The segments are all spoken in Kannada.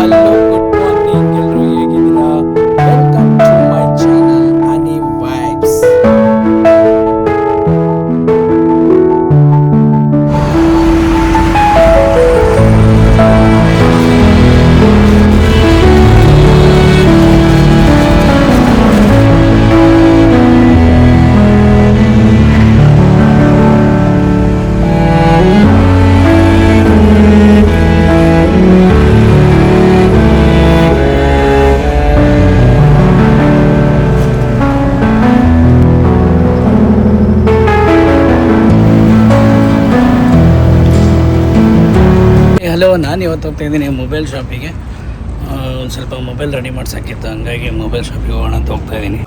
ಹಲೋ ಇದ್ದೀನಿ ಮೊಬೈಲ್ ಶಾಪಿಗೆ. ಒಂದು ಸ್ವಲ್ಪ ಮೊಬೈಲ್ ರೆಡಿ ಮಾಡ್ಸೋಕ್ಕಿತ್ತು ಹಂಗಾಗಿ ಮೊಬೈಲ್ ಶಾಪಿಗೆ ಹೋಗೋಣ ಅಂತ ಹೋಗ್ತಾ ಇದ್ದೀನಿ.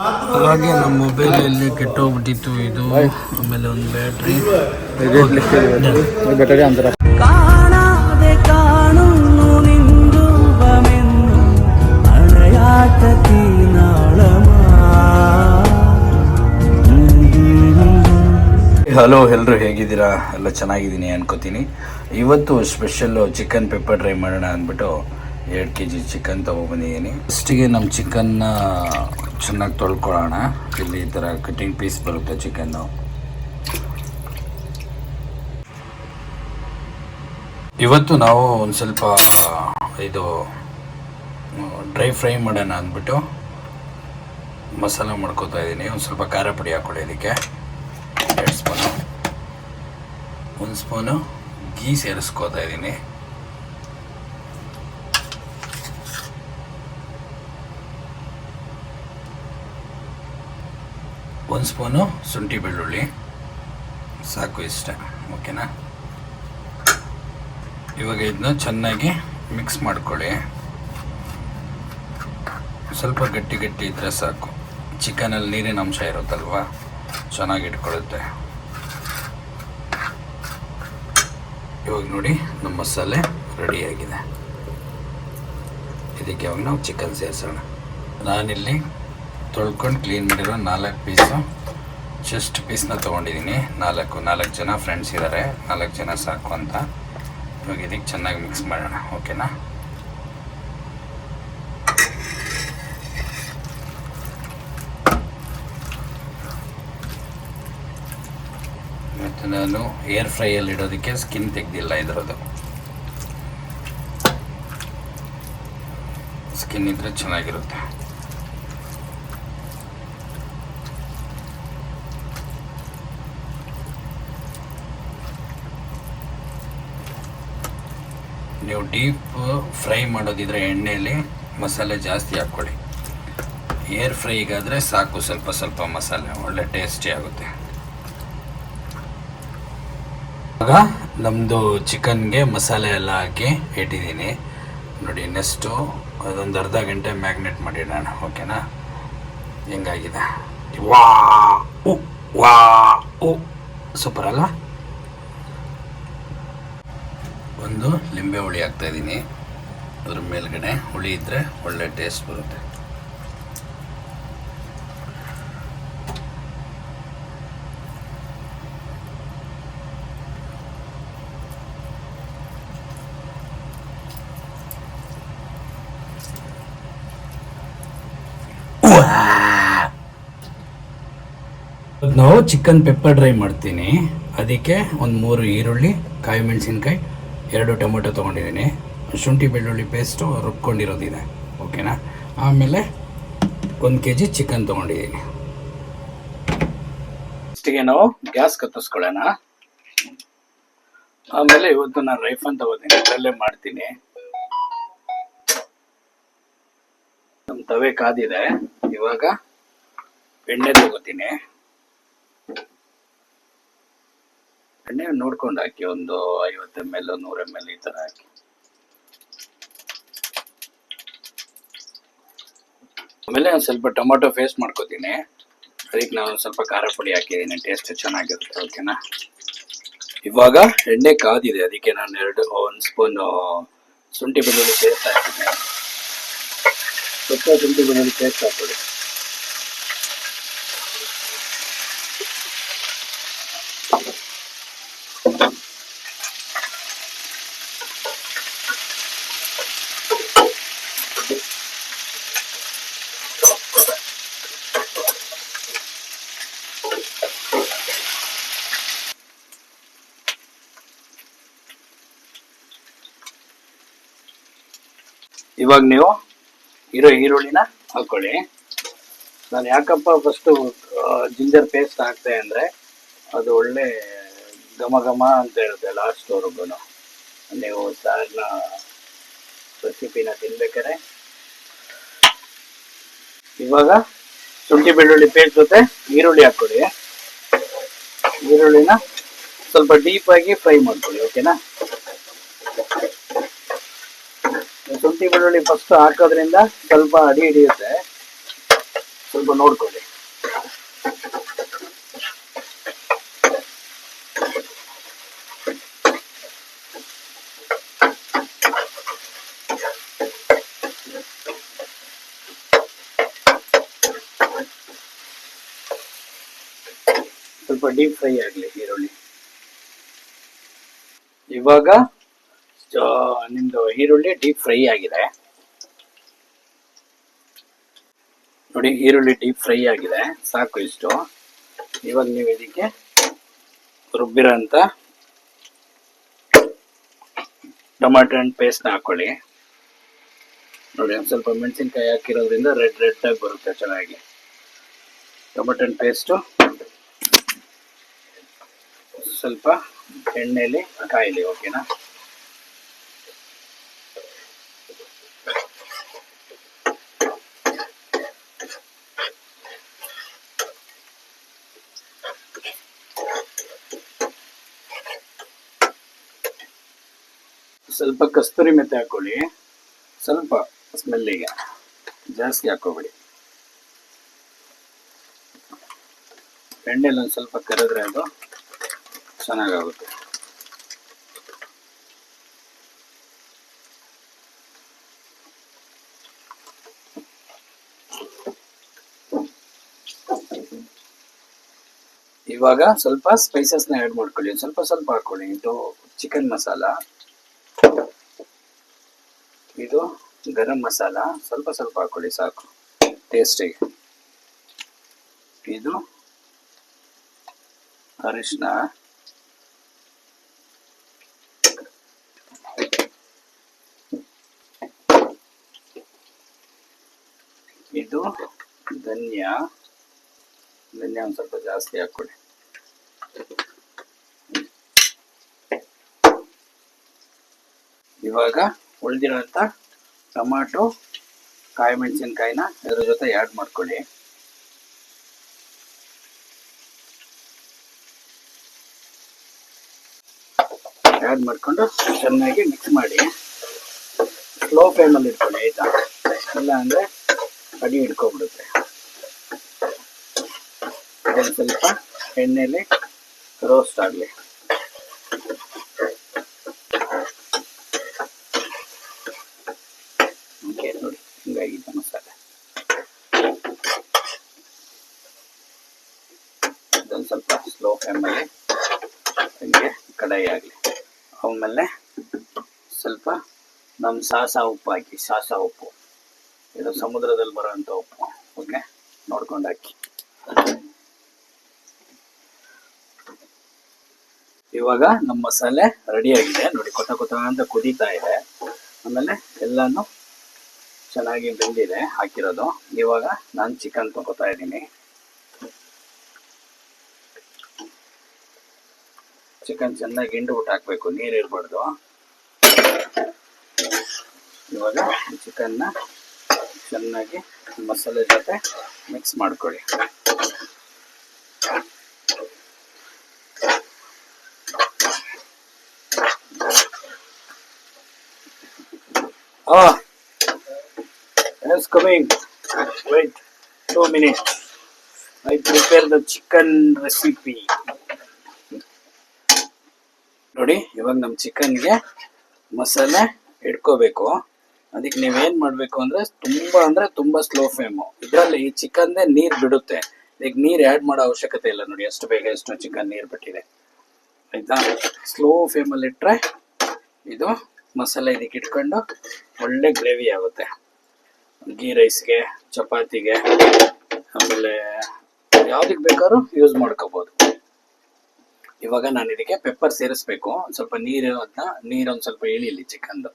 ಹಾಗೆ ನಮ್ಮ ಮೊಬೈಲ್ ಮೊಬೈಲಲ್ಲಿ ಕೆಟ್ಟೋಗ್ಬಿಟ್ಟಿತ್ತು ಇದು. ಆಮೇಲೆ ಒಂದು ಬ್ಯಾಟ್ರಿ. ಹಲೋ ಎಲ್ಲರೂ ಹೇಗಿದ್ದೀರಾ? ಎಲ್ಲ ಚೆನ್ನಾಗಿದ್ದೀನಿ ಅನ್ಕೋತೀನಿ. ಇವತ್ತು ಸ್ಪೆಷಲ್ಲು ಚಿಕನ್ ಪೆಪ್ಪರ್ ಡ್ರೈ ಮಾಡೋಣ ಅಂದ್ಬಿಟ್ಟು ಎರಡು ಕೆ ಜಿ ಚಿಕನ್ ತೊಗೊಬಂದಿದ್ದೀನಿ ಫಸ್ಟಿಗೆ ನಮ್ಮ ಚಿಕನ್ನ ಚೆನ್ನಾಗಿ ತೊಳ್ಕೊಳ್ಳೋಣ. ಇಲ್ಲಿ ಈ ಥರ ಕಟ್ಟಿಂಗ್ ಪೀಸ್ ಬರುತ್ತೆ ಚಿಕನ್ನು ಇವತ್ತು ನಾವು ಒಂದು ಸ್ವಲ್ಪ, ಇದು ಡ್ರೈ ಫ್ರೈ ಮಾಡೋಣ ಅಂದ್ಬಿಟ್ಟು ಮಸಾಲ ಮಾಡ್ಕೋತಾ ಇದ್ದೀನಿ. ಒಂದು ಸ್ವಲ್ಪ ಖಾರ ಪುಡಿ ಹಾಕ್ಕೊಳ್ಳಿ ಇದಕ್ಕೆ. ಎರಡು ಸ್ಪೂನು ಒಂದು ಸ್ಪೂನು ಗೀ ಸೇರಿಸ್ಕೋತಾ ಇದ್ದೀನಿ. ಒಂದು ಸ್ಪೂನು ಶುಂಠಿ ಬೆಳ್ಳುಳ್ಳಿ. ಸಾಕು ಇಷ್ಟ, ಓಕೆನಾ? ಇವಾಗ ಇದನ್ನ ಚೆನ್ನಾಗಿ ಮಿಕ್ಸ್ ಮಾಡ್ಕೊಳ್ಳಿ. ಸ್ವಲ್ಪ ಗಟ್ಟಿ ಗಟ್ಟಿ ಇದ್ದರೆ ಸಾಕು. ಚಿಕನಲ್ಲಿ ನೀರಿನ ಅಂಶ ಇರುತ್ತಲ್ವಾ? ಚೆನ್ನಾಗಿ ಇಟ್ಕೊಳ್ಳುತ್ತೆ ಇವಾಗ ನೋಡಿ, ನಮ್ಮ ಮಸಾಲೆ ರೆಡಿಯಾಗಿದೆ. ಇದಕ್ಕೆ ಇವಾಗ ನಾವು ಚಿಕನ್ ಸೇರಿಸೋಣ. ನಾನಿಲ್ಲಿ ತೊಳ್ಕೊಂಡು ಕ್ಲೀನ್ ಮಾಡಿರೋ ನಾಲ್ಕು ಪೀಸು ಚೆಸ್ಟ್ ಪೀಸ್ನ ತೊಗೊಂಡಿದ್ದೀನಿ. ನಾಲ್ಕು ನಾಲ್ಕು ಜನ ಫ್ರೆಂಡ್ಸ್ ಇದ್ದಾರೆ ನಾಲ್ಕು ಜನ ಸಾಕು ಅಂತ. ಇವಾಗ ಇದಕ್ಕೆ ಚೆನ್ನಾಗಿ ಮಿಕ್ಸ್ ಮಾಡೋಣ ಓಕೆನಾ ನಾನು ಏರ್ ಫ್ರೈಯಲ್ಲಿ ಇಡೋದಕ್ಕೆ ಸ್ಕಿನ್ ತೆಗೆದಿಲ್ಲ ಇದರದ್ದು. ಸ್ಕಿನ್ ಇದ್ರೆ ಚೆನ್ನಾಗಿರುತ್ತೆ. ನೀವು ಡೀಪ್ ಫ್ರೈ ಮಾಡೋದಿದ್ರೆ ಎಣ್ಣೆಯಲ್ಲಿ ಮಸಾಲೆ ಜಾಸ್ತಿ ಹಾಕ್ಕೊಳ್ಳಿ ಏರ್ ಫ್ರೈಗಾದರೆ ಸಾಕು ಸ್ವಲ್ಪ ಸ್ವಲ್ಪ ಮಸಾಲೆ, ಒಳ್ಳೆ ಟೇಸ್ಟಿ ಆಗುತ್ತೆ. ಇವಾಗ ನಮ್ಮದು ಚಿಕನ್ಗೆ ಮಸಾಲೆ ಎಲ್ಲ ಹಾಕಿ ಇಟ್ಟಿದ್ದೀನಿ. ನೋಡಿ ನೆಕ್ಸ್ಟು ಅದೊಂದು ಅರ್ಧ ಗಂಟೆ ಮ್ಯಾಗ್ನೆಟ್ ಮಾಡಿಡೋಣ ಓಕೆನಾ? ಹೆಂಗಾಗಿದೆ? ವಾ, ಉ ವಾ, ಉ. ಸೂಪರ್ ಅಲ್ಲ ಒಂದು ಲಿಂಬೆ ಹುಳಿ ಹಾಕ್ತಾಯಿದ್ದೀನಿ ಅದ್ರ ಮೇಲ್ಗಡೆ ಹುಳಿ ಇದ್ದರೆ ಒಳ್ಳೆ ಟೇಸ್ಟ್ ಬರುತ್ತೆ. ಇವತ್ತು ನಾವು ಚಿಕನ್ ಪೆಪ್ಪರ್ ಡ್ರೈ ಮಾಡ್ತೀನಿ. ಅದಕ್ಕೆ ಒಂದು ಮೂರು ಈರುಳ್ಳಿ, ಕಾಯಿ ಮೆಣಸಿನ್ಕಾಯಿ, ಎರಡು ಟೊಮೊಟೊ ತೊಗೊಂಡಿದ್ದೀನಿ. ಶುಂಠಿ ಬೆಳ್ಳುಳ್ಳಿ ಪೇಸ್ಟು ರುಬ್ಕೊಂಡಿರೋದಿದೆ. ಓಕೆನಾ ಆಮೇಲೆ ಒಂದು ಕೆ ಜಿ ಚಿಕನ್ ತೊಗೊಂಡಿದ್ದೀನಿ ಫಸ್ಟಿಗೆ ನಾವು ಗ್ಯಾಸ್ ಕತ್ತಿಸ್ಕೊಳ್ಳೋಣ ಆಮೇಲೆ ಇವತ್ತು ನಾನು ರೈಫನ್ ತಗೋತೀನಿ. ಅದರಲ್ಲೇ ಮಾಡ್ತೀನಿ. ನಮ್ಮ ತವೆ ಕಾದಿದೆ. ಇವಾಗ ಎಣ್ಣೆ ತಗೋತೀನಿ. ಎಣ್ಣೆ ನೋಡ್ಕೊಂಡು ಹಾಕಿ ಒಂದು ಐವತ್ತು ಎಂ ಎಲ್ ನೂರು ಎಂ ಎಲ್ ಈ ಥರ ಹಾಕಿ. ಆಮೇಲೆ ಒಂದು ಸ್ವಲ್ಪ ಟೊಮೊಟೊ ಫೇಸ್ಟ್ ಮಾಡ್ಕೋತೀನಿ. ಅದಕ್ಕೆ ನಾನು ಸ್ವಲ್ಪ ಖಾರ ಪುಡಿ ಹಾಕಿದ್ದೀನಿ ಟೇಸ್ಟ್ ಚೆನ್ನಾಗಿರುತ್ತೆ ಓಕೆನಾ ಇವಾಗ ಎಣ್ಣೆ ಕಾದಿದೆ, ಅದಕ್ಕೆ ನಾನು ಎರಡು, ಒಂದು ಸ್ಪೂನ್ ಶುಂಠಿ ಬೆಳ್ಳುಳ್ಳಿ ಪೇಸ್ಟ್ ಹಾಕಿದ್ದೀನಿ ಸ್ವಲ್ಪ ಶುಂಠಿ ಬೆಳ್ಳುಳ್ಳಿ ಪೇಸ್ಟ್ ಹಾಕೊಳ್ಳಿ ಇವಾಗ ನೀವು ಇರೋ ಈರುಳ್ಳಿನ ಹಾಕೊಳ್ಳಿ. ನಾನು ಯಾಕಪ್ಪ ಫಸ್ಟು ಜಿಂಜರ್ ಪೇಸ್ಟ್ ಹಾಕ್ತೆ ಅಂದರೆ ಅದು ಒಳ್ಳೆ ಘಮ ಘಮ ಅಂತ ಹೇಳುತ್ತೆ ಲಾಸ್ಟ್ವರೆಗೂ ನೀವು ಸಾರಿನ ರೆಸಿಪಿನ ತಿನ್ಬೇಕಾರೆ ಇವಾಗ ಶುಂಠಿ ಬೆಳ್ಳುಳ್ಳಿ ಪೇಸ್ಟ್ ಜೊತೆ ಈರುಳ್ಳಿ ಹಾಕ್ಕೊಳ್ಳಿ ಈರುಳ್ಳಿನ ಸ್ವಲ್ಪ ಡೀಪ್ ಆಗಿ ಫ್ರೈ ಮಾಡ್ಕೊಳ್ಳಿ ಓಕೆನಾ ಶುಂಠಿ ಬೆಳ್ಳುಳ್ಳಿ ಫಸ್ಟ್ ಹಾಕೋದ್ರಿಂದ ಸ್ವಲ್ಪ ಅಡಿ ಹಿಡಿಯುತ್ತೆ. ಸ್ವಲ್ಪ ನೋಡ್ಕೊಳ್ಳಿ. ಸ್ವಲ್ಪ ಡೀಪ್ ಫ್ರೈ ಆಗಲಿ ಈರುಳ್ಳಿ. ಇವಾಗ ನಿಮ್ಮದು ಈರುಳ್ಳಿ ಡೀಪ್ ಫ್ರೈ ಆಗಿದೆ. ನೋಡಿ, ಈರುಳ್ಳಿ ಡೀಪ್ ಫ್ರೈ ಆಗಿದೆ. ಸಾಕು ಇಷ್ಟು. ಇವಾಗ ನೀವು ಇದಕ್ಕೆ ರುಬ್ಬಿರೋ ಅಂತ ಟೊಮಾಟೊ ಹಣ್ಣು ಪೇಸ್ಟ್ನ ಹಾಕೊಳ್ಳಿ. ನೋಡಿ, ಒಂದು ಸ್ವಲ್ಪ ಮೆಣಸಿನ್ಕಾಯಿ ಹಾಕಿರೋದ್ರಿಂದ ರೆಡ್ ರೆಡ್ ಆಗಿ ಬರುತ್ತೆ ಚೆನ್ನಾಗಿ. ಟೊಮೆಟೊ ಹಣ್ಣು ಪೇಸ್ಟು ಸ್ವಲ್ಪ ಎಣ್ಣೆಯಲ್ಲಿ ಕಾಯಿಲಿ ಓಕೆನಾ ಸ್ವಲ್ಪ ಕಸ್ತೂರಿ ಮೆತ್ತೆ ಹಾಕೊಳ್ಳಿ. ಸ್ವಲ್ಪ ಸ್ಮೆಲ್ಲಿಗೆ ಜಾಸ್ತಿ ಹಾಕೋಬೇಡಿ ಎಣ್ಣೆಲಿ ಒಂದು ಸ್ವಲ್ಪ ಕರೆದ್ರೆ ಅದು ಚೆನ್ನಾಗಾಗುತ್ತೆ. ಇವಾಗ ಸ್ವಲ್ಪ ಸ್ಪೈಸಸ್ನ ಆ್ಯಡ್ ಮಾಡ್ಕೊಳ್ಳಿ. ಸ್ವಲ್ಪ ಸ್ವಲ್ಪ ಹಾಕೊಳ್ಳಿ. ಇದು ಚಿಕನ್ ಮಸಾಲ. ಇದು ಗರಂ ಮಸಾಲ. ಸ್ವಲ್ಪ ಸ್ವಲ್ಪ ಹಾಕೊಳ್ಳಿ, ಸಾಕು. ಟೇಸ್ಟಿಗೆ ಇದು ಅರಿಶಿನ. ಇದು ಧನ್ಯ. ಧನ್ಯ ಒಂದು ಸ್ವಲ್ಪ ಜಾಸ್ತಿ ಹಾಕೊಳ್ಳಿ ಇವಾಗ ಉಳಿದಿರೋಂಥ ಟೊಮಾಟೊ, ಕಾಯಿ ಮೆಣಸಿನ್ಕಾಯಿನ ಇದ್ರ ಜೊತೆ ಆ್ಯಡ್ ಮಾಡ್ಕೊಳ್ಳಿ. ಆ್ಯಡ್ ಮಾಡಿಕೊಂಡು ಚೆನ್ನಾಗಿ ಮಿಕ್ಸ್ ಮಾಡಿ. ಸ್ಲೋ ಫ್ಲೇಮಲ್ಲಿ ಇಟ್ಕೊಳ್ಳಿ, ಆಯಿತಾ? ಇಲ್ಲ ಅಂದರೆ ಅಡಿ ಹಿಡ್ಕೊಬಿಡುತ್ತೆ ಸ್ವಲ್ಪ ಎಣ್ಣೆಯಲ್ಲಿ ರೋಸ್ಟ್ ಆಗಲಿ ಓಕೆ ನೋಡಿ ಹಿಂಗಾಗಿದೆ ಮಸಾಲೆ ಇದೊಂದು ಸ್ಲೋ ಫ್ಲೇಮಲ್ಲಿ ಹಂಗೆ ಕಡಾಯಿ ಆಗಲಿ. ಆಮೇಲೆ ಸ್ವಲ್ಪ ನಮ್ಮ ಸಾಸ ಉಪ್ಪು ಹಾಕಿ, ಸಾಸ ಉಪ್ಪು. ಇದು ಸಮುದ್ರದಲ್ಲಿ ಬರೋಂಥ ಉಪ್ಪು. ಓಕೆ, ನೋಡ್ಕೊಂಡು ಹಾಕಿ. ಇವಾಗ ನಮ್ಮ ಮಸಾಲೆ ರೆಡಿ ಆಗಿದೆ. ನೋಡಿ, ಕೊತ ಕೊತ ಅಂತ ಕುದೀತಾ ಇದೆ. ಆಮೇಲೆ ಎಲ್ಲಾನು ಚೆನ್ನಾಗಿ ಬೆಂದಿದೆ ಹಾಕಿರೋದು. ಇವಾಗ ನಾನು ಚಿಕನ್ ತಗೋತಾ ಇದ್ದೀನಿ. ಚಿಕನ್ ಚೆನ್ನಾಗಿ ಹಿಂಡು ಊಟ ಹಾಕಬೇಕು, ನೀರು ಇರಬಾರ್ದು. ಇವಾಗ ಚಿಕನ್ನ ಚೆನ್ನಾಗಿ ಮಸಾಲೆ ಜೊತೆ ಮಿಕ್ಸ್ ಮಾಡಿಕೊಳ್ಳಿ. ಆ is coming wait two minutes I prepare chicken recipe ನೋಡಿ, ಇವಾಗ ನಮ್ಮ ಚಿಕನ್ಗೆ ಮಸಾಲೆ ಇಟ್ಕೋಬೇಕು. ಅದಕ್ಕೆ ನೀವೇನು ಮಾಡಬೇಕು ಅಂದ್ರೆ, ತುಂಬಾ ಅಂದ್ರೆ ತುಂಬಾ ಸ್ಲೋ ಫ್ಲೇಮು ಇದರಲ್ಲಿ ಈ ಚಿಕನ್ದೇ ನೀರು ಬಿಡುತ್ತೆ. ಈಗ ನೀರು ಆ್ಯಡ್ ಮಾಡೋ ಅವಶ್ಯಕತೆ ಇಲ್ಲ ನೋಡಿ ಎಷ್ಟು ಬೇಗ ಎಷ್ಟು ಚಿಕನ್ ನೀರು ಬಿಟ್ಟಿದೆ. ಆಯಿತಾ? ಸ್ಲೋ ಫ್ಲೇಮಲ್ಲಿ ಇಟ್ಟರೆ ಇದು ಮಸಾಲೆ ಇದಕ್ಕೆ ಇಟ್ಕೊಂಡು ಒಳ್ಳೆ ಗ್ರೇವಿ ಆಗುತ್ತೆ. ಗೀ ರೈಸ್ಗೆ ಚಪಾತಿಗೆ, ಆಮೇಲೆ ಯಾವುದಕ್ಕೆ ಬೇಕಾದ್ರೂ ಯೂಸ್ ಮಾಡ್ಕೋಬೋದು. ಇವಾಗ ನಾನು ಇದಕ್ಕೆ ಪೆಪ್ಪರ್ ಸೇರಿಸ್ಬೇಕು. ಒಂದ್ ಸ್ವಲ್ಪ ನೀರು ಅಂತ, ನೀರು ಒಂದು ಸ್ವಲ್ಪ ಇಳಿಲಿ ಚಿಕನ್ದು.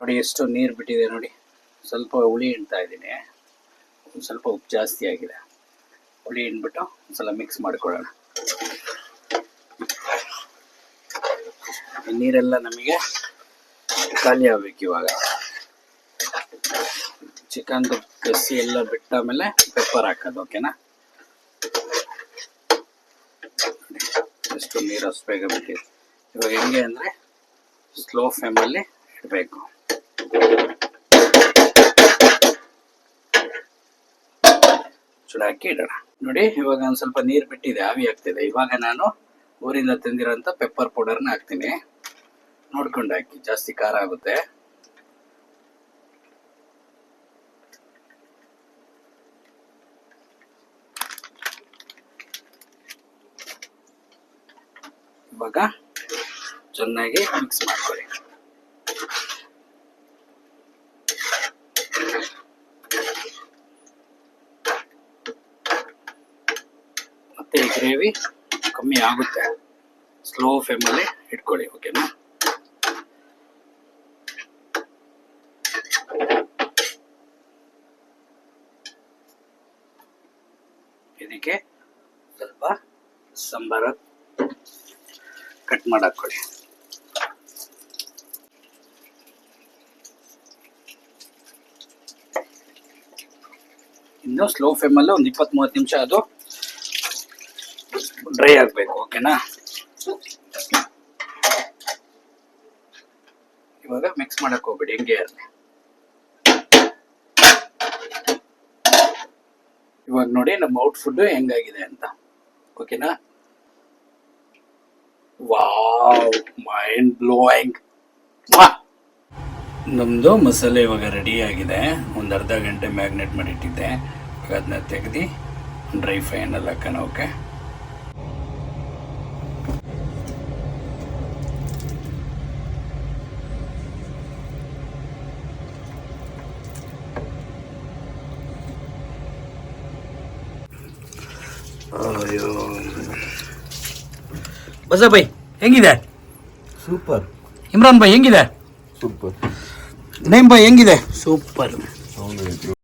ನೋಡಿ ಎಷ್ಟು ನೀರು ಬಿಟ್ಟಿದೆ ನೋಡಿ. ಸ್ವಲ್ಪ ಹುಳಿ ಹಿಂಡ್ತಾ ಇದ್ದೀನಿ. ಒಂದು ಸ್ವಲ್ಪ ಉಪ್ಪು ಜಾಸ್ತಿ ಆಗಿದೆ. ಹುಳಿ ಹಿಂಡ್ಬಿಟ್ಟು ಒಂದ್ಸಲ ಮಿಕ್ಸ್ ಮಾಡ್ಕೊಳ್ಳೋಣ. ನೀರೆಲ್ಲ ನಮಗೆ ಖಾಲಿ ಆಗ್ಬೇಕು ಇವಾಗ. ಚಿಕನ್ ಕಸಿ ಎಲ್ಲ ಬಿಟ್ಟ ಮೇಲೆ ಪೆಪ್ಪರ್ ಹಾಕೋದು ಓಕೆನಾ ಎಷ್ಟು ನೀರು ಬೇಗ ಬಿಟ್ಟಿದೆ ಇವಾಗ ಹೆಂಗೆ ಅಂದರೆ ಸ್ಲೋ ಫ್ಲೇಮಲ್ಲಿ ಇಡಬೇಕು ಚುಡಾಕಿ ಇಡೋಣ. ನೋಡಿ, ಇವಾಗ ಒಂದು ಸ್ವಲ್ಪ ನೀರು ಬಿಟ್ಟಿದೆ, ಆವಿ ಆಗ್ತಿದೆ. ಇವಾಗ ನಾನು ಊರಿಂದ ತಂದಿರೋಂಥ ಪೆಪ್ಪರ್ ಪೌಡರ್ನ ಹಾಕ್ತೀನಿ. ನೋಡ್ಕೊಂಡು ಹಾಕಿ, ಜಾಸ್ತಿ ಖಾರ ಆಗುತ್ತೆ ಇವಾಗ ಚೆನ್ನಾಗಿ ಮಿಕ್ಸ್ ಮಾಡ್ಕೊಳ್ಳಿ. ಮತ್ತೆ ಈ ಗ್ರೇವಿ ಕಮ್ಮಿ ಆಗುತ್ತೆ. ಸ್ಲೋ ಫ್ಲೇಮಲ್ಲಿ ಇಟ್ಕೊಳ್ಳಿ ಓಕೆನಾ ಇದಕ್ಕೆ ಸ್ವಲ್ಪ ಸಾಂಬಾರ ಕಟ್ ಮಾಡಿ ಇನ್ನು ಸ್ಲೋ ಫ್ಲೇಮಲ್ಲಿ ಒಂದು ಇಪ್ಪತ್ತ್ ಮೂವತ್ತು ನಿಮಿಷ ಅದು ಡ್ರೈ ಆಗಬೇಕು ಓಕೆನಾ ಇವಾಗ ಮಿಕ್ಸ್ ಮಾಡಕ್ ಹೋಗ್ಬೇಡಿ ಹಿಂಗೆ ಇವಾಗ ನೋಡಿ ನಮ್ಮ ಔಟ್ ಫುಡ್ ಹೆಂಗಾಗಿದೆ ಅಂತ ಓಕೆನಾ ವಾವ್ ಮೈಂಡ್ ಬ್ಲೋಯಿಂಗ್ ನಮ್ಮದು ಮಸಾಲೆ ಇವಾಗ ರೆಡಿ ಆಗಿದೆ ಒಂದು ಅರ್ಧ ಗಂಟೆ ಮ್ಯಾಗ್ನೇಟ್ ಮಾಡಿಟ್ಟಿದ್ದೆ ಅದನ್ನ ತೆಗೆದು ಡ್ರೈ ಫೈನಲ್ ಹಾಕೋಣ ಓಕೆ ಅಯ್ಯೋ. ಬಸ ಬೈ ಹೆಂಗಿದೆ? ಸೂಪರ್. ಇಮ್ರಾನ್ ಬೈ ಹೆಂಗಿದೆ? ಸೂಪರ್. ನೇಮ್ ಬೈ ಹೆಂಗಿದೆ? ಸೂಪರ್. ಹೌದು